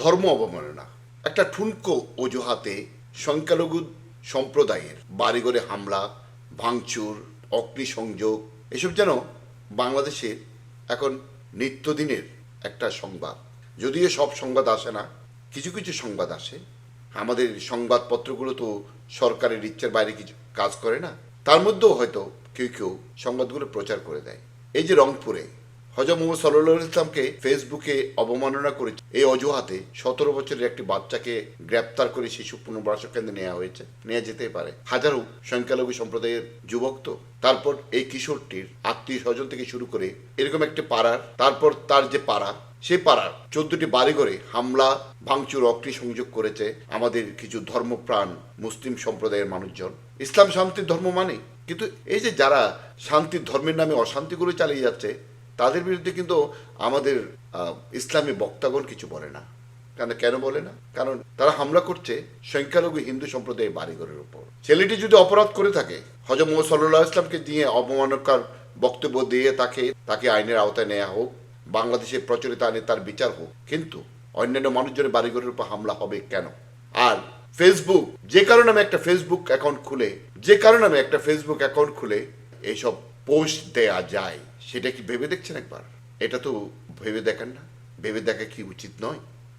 ধর্ম অবমাননা। একটা ঠুনকো অজুহাতে সংখ্যালঘু সম্প্রদায়ের বাড়িঘরে হামলা, ভাঙচুর, অগ্নিসংযোগ, এসব যেন বাংলাদেশের এখন নিত্যদিনের একটা সংবাদ। যদিও সব সংবাদ আসে না, কিছু কিছু সংবাদ আসে। আমাদের সংবাদপত্রগুলো তো সরকারের ইচ্ছার বাইরে কিছু কাজ করে না। তার মধ্যেও হয়তো কেউ কেউ সংবাদগুলো প্রচার করে দেয়। এই যে রংপুরে হজরত মোহাম্মদ সাল্লাহ ইসলামকে ফেসবুকে অবমাননা করেছে। এই অজুহাতে সতেরো বছরের একটি বাচ্চাকে গ্রেপ্তার করে শিশু পুনর্বাসক কেন্দ্রে নেওয়া হয়েছে। নেওয়া যেতে পারে। হাজারো সংখ্যালঘু সম্প্রদায়ের যুবক তো। তারপর এই কিশোরটির আত্মীয় স্বজন থেকে শুরু করে এরকম একটি পাড়ার তারপর তার যে পাড়া, সেই পাড়ার চোদ্দটি বাড়িঘরে হামলা, ভাঙচুর, অগ্নি সংযোগ করেছে আমাদের কিছু ধর্মপ্রাণ মুসলিম সম্প্রদায়ের মানুষজন। ইসলাম শান্তির ধর্ম মানে? কিন্তু এই যে যারা শান্তির ধর্মের নামে অশান্তিগুলো চালিয়ে যাচ্ছে তাদের বিরুদ্ধে কিন্তু আমাদের ইসলামী বক্তাগণ কিছু বলে না। কেন কেন বলে না? কারণ তারা হামলা করছে সংখ্যালঘু হিন্দু সম্প্রদায়ের বাড়িঘরের উপর। ছেলেটি যদি অপরাধ করে থাকে হজরত মোহাম্মদ সাল্লাহ ইসলামকে দিয়ে অবমাননার বক্তব্য দিয়ে তাকে তাকে আইনের আওতায় নেওয়া হোক, বাংলাদেশে প্রচলিত আইনে তার বিচার হোক, কিন্তু অন্যান্য মানুষজনের বাড়িঘরের উপর হামলা হবে কেন? আর ফেসবুক যে কারণে আমি একটা ফেসবুক অ্যাকাউন্ট খুলে, যে কারণে আমি একটা ফেসবুক অ্যাকাউন্ট খুলে এইসব পোস্ট দেয়া যায়। সেটা কি ভেবে দেখছেন একবার? এটা তো ভেবে দেখেন না। ভেবে দেখা কি উচিত নয়?